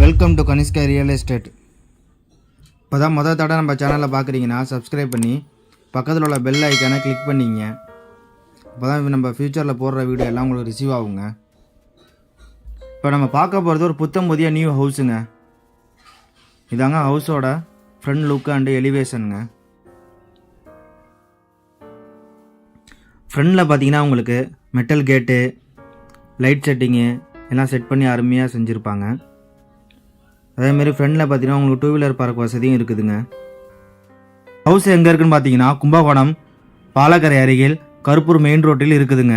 Welcome to Kanishka real estate இப்போ தான் மொதல் தடவை நம்ம சேனலில் பார்க்குறீங்கன்னா சப்ஸ்கிரைப் பண்ணி பக்கத்தில் உள்ள பெல் ஐக்கானை கிளிக் பண்ணிங்க. இப்போ தான் நம்ம ஃப்யூச்சரில் போடுற வீடியோ எல்லாம் உங்களுக்கு ரிசீவ் ஆகுங்க. இப்போ நம்ம பார்க்க போகிறது ஒரு புத்தம் புதிய நியூ ஹவுஸுங்க இதாங்க ஹவுஸோட ஃப்ரண்ட் லுக் அண்டு எலிவேஷனுங்க ஃப்ரண்டில் பார்த்தீங்கன்னா உங்களுக்கு மெட்டல் கேட்டு லைட் செட்டிங்கு எல்லாம் செட் பண்ணி அருமையாக செஞ்சுருப்பாங்க. அதேமாரி ஃப்ரெண்டில் பார்த்தீங்கன்னா உங்களுக்கு டூ வீலர் பார்க் வசதியும் இருக்குதுங்க. ஹவுஸ் எங்கே இருக்குன்னு பார்த்தீங்கன்னா கும்பகோணம் பாலக்கரை அருகில் கருப்பூர் மெயின் ரோட்டில் இருக்குதுங்க.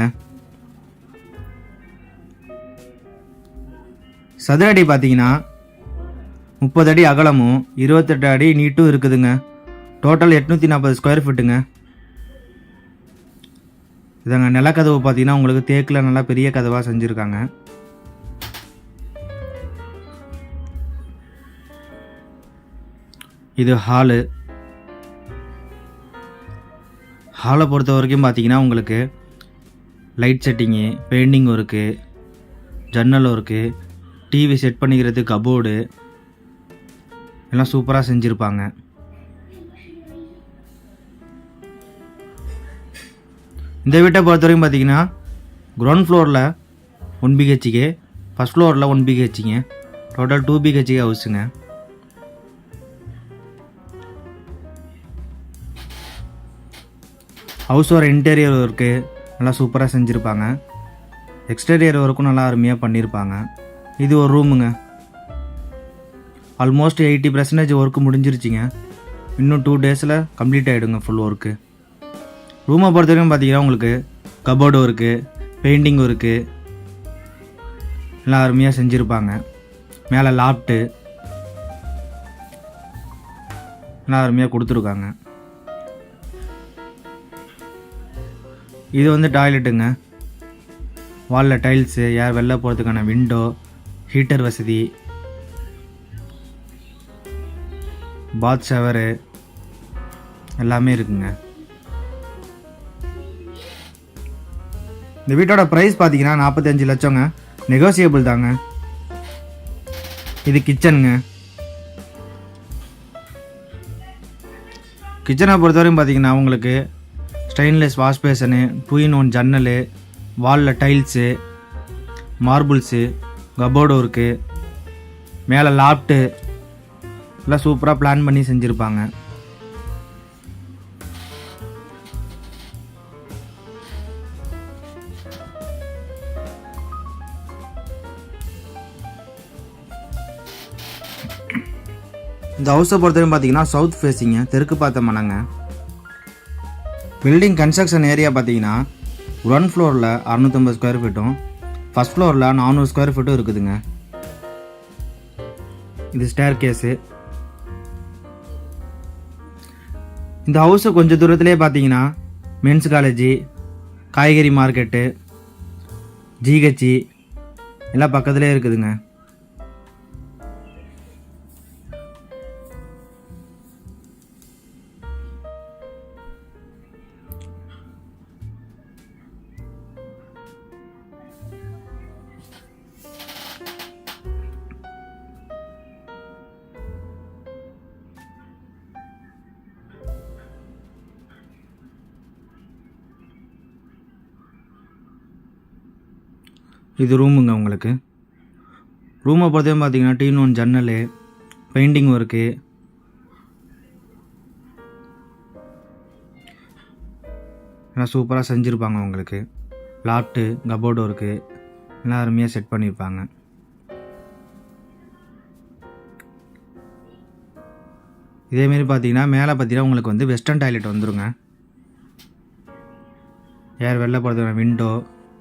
சதுர அடி பார்த்தீங்கன்னா முப்பது அடி அகலமும் இருபத்தெட்டு அடி நீட்டும் இருக்குதுங்க. டோட்டல் எட்நூற்றி நாற்பது ஸ்கொயர் ஃபீட்டுங்க இதாங்க நிலக்கதவு பார்த்தீங்கன்னா உங்களுக்கு தேக்கில் நல்லா பெரிய கதவாக செஞ்சுருக்காங்க. இது ஹாலு ஹாலை பொறுத்த வரைக்கும் பார்த்தீங்கன்னா உங்களுக்கு லைட் செட்டிங்கு பெயிண்டிங் ஒர்க்கு ஜன்னல் ஒர்க்கு டிவி செட் பண்ணிக்கிறது கபோர்டு எல்லாம் சூப்பராக செஞ்சுருப்பாங்க. இந்த வீட்டை பொறுத்த வரைக்கும் பார்த்தீங்கன்னா கிரவுண்ட் ஃப்ளோரில் ஒன் பிஹெச்சிக்கு ஃபஸ்ட் ஃப்ளோரில் ஒன் பிஹெச்சிங்க டோட்டல் டூ பிஹெச்கே ஹவுஸுங்க ஹவுஸோட இன்டீரியர் ஒர்க்கு நல்லா சூப்பராக செஞ்சுருப்பாங்க. எக்ஸ்டீரியர் ஒர்க்கும் நல்லா அருமையாக பண்ணியிருப்பாங்க இது ஒரு ரூமுங்க ஆல்மோஸ்ட் எயிட்டி பர்சன்டேஜ் ஒர்க்கு முடிஞ்சிருச்சிங்க. இன்னும் டூ டேஸில் கம்ப்ளீட் ஆகிடுங்க ஃபுல் ஒர்க்கு ரூமை பொறுத்த வரைக்கும் பார்த்தீங்கன்னா உங்களுக்கு கபோர்டு ஒர்க்கு பெயிண்டிங் ஒர்க்கு எல்லாம் அருமையாக செஞ்சுருப்பாங்க. மேலே லாப்ட்டு நல்லா அருமையாக கொடுத்துருக்காங்க. இது வந்து டாய்லெட்டுங்க. வாலில் டைல்ஸு யார் வெளில போகிறதுக்கான விண்டோ ஹீட்டர் வசதி பாத் ஷவரு எல்லாமே இருக்குங்க. இந்த வீட்டோட ப்ரைஸ் பார்த்தீங்கன்னா நாற்பத்தஞ்சு லட்சங்க. நெகோசியபிள் தாங்க. இது கிச்சனுங்க கிச்சனை பொறுத்தவரையும் பார்த்தீங்கன்னா உங்களுக்கு stainless wash basin two in one ஜன்னலு வாலில் டைல்ஸு மார்பிள்ஸு கபோர்டு இருக்குது மேலே லாப்ட்டு எல்லாம் சூப்பராக பிளான் பண்ணி செஞ்சுருப்பாங்க. இந்த ஹவுஸை பொறுத்தவரைக்கும் பார்த்தீங்கன்னா சவுத் ஃபேஸிங்க தெற்கு பார்த்த மனங்க. பில்டிங் கன்ஸ்ட்ரக்ஷன் ஏரியா பார்த்தீங்கன்னா ஒன் ஃப்ளோரில் அறநூற்றம்பது ஸ்கொயர் ஃபீட்டும் ஃபஸ்ட் ஃப்ளோரில் நானூறு ஸ்கொயர் ஃபீட்டும் இருக்குதுங்க. இது ஸ்டேர் கேஸு இந்த ஹவுஸு கொஞ்சம் தூரத்துலேயே பார்த்தீங்கன்னா மென்ஸ் காலேஜி காய்கறி மார்க்கெட்டு ஜிஹெச்சி எல்லாம் பக்கத்துலேயே இருக்குதுங்க. இது ரூமுங்க உங்களுக்கு. ரூமை பொறுத்தவரை பார்த்தீங்கன்னா டீன் ஒன் ஜன்னல் பெயிண்டிங் ஒர்க்கு எல்லாம் சூப்பராக செஞ்சுருப்பாங்க உங்களுக்கு. லாப்ட்டு கபோர்டு ஒர்க்கு எல்லாம் அருமையாக செட் பண்ணியிருப்பாங்க இதேமாரி பார்த்தீங்கன்னா மேலே பார்த்தீங்கன்னா உங்களுக்கு வந்து வெஸ்டர்ன் டாய்லெட் வந்துருங்க. ஏர் வெளில போகிறதுக்கான விண்டோ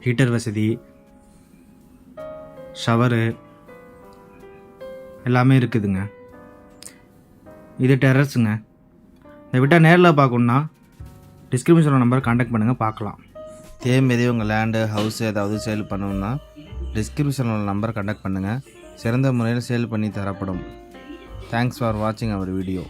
ஹீட்டர் வசதி. ஷவரு எல்லாமே இருக்குதுங்க. இது டெரஸுங்க. இதை விட்டால் நேரில் பார்க்கணுன்னா டிஸ்கிரிப்ஷன் நம்பர் காண்டாக்ட் பண்ணுங்கள் பார்க்கலாம். இதேமாரி உங்கள் லேண்டு ஹவுஸ் ஏதாவது சேல் பண்ணணும்னா டிஸ்கிரிப்ஷனில் நம்பர் கண்டக்ட் பண்ணுங்கள் சிறந்த முறையில் சேல் பண்ணி தரப்படும். தேங்க்ஸ் ஃபார் வாட்சிங் அவர் வீடியோ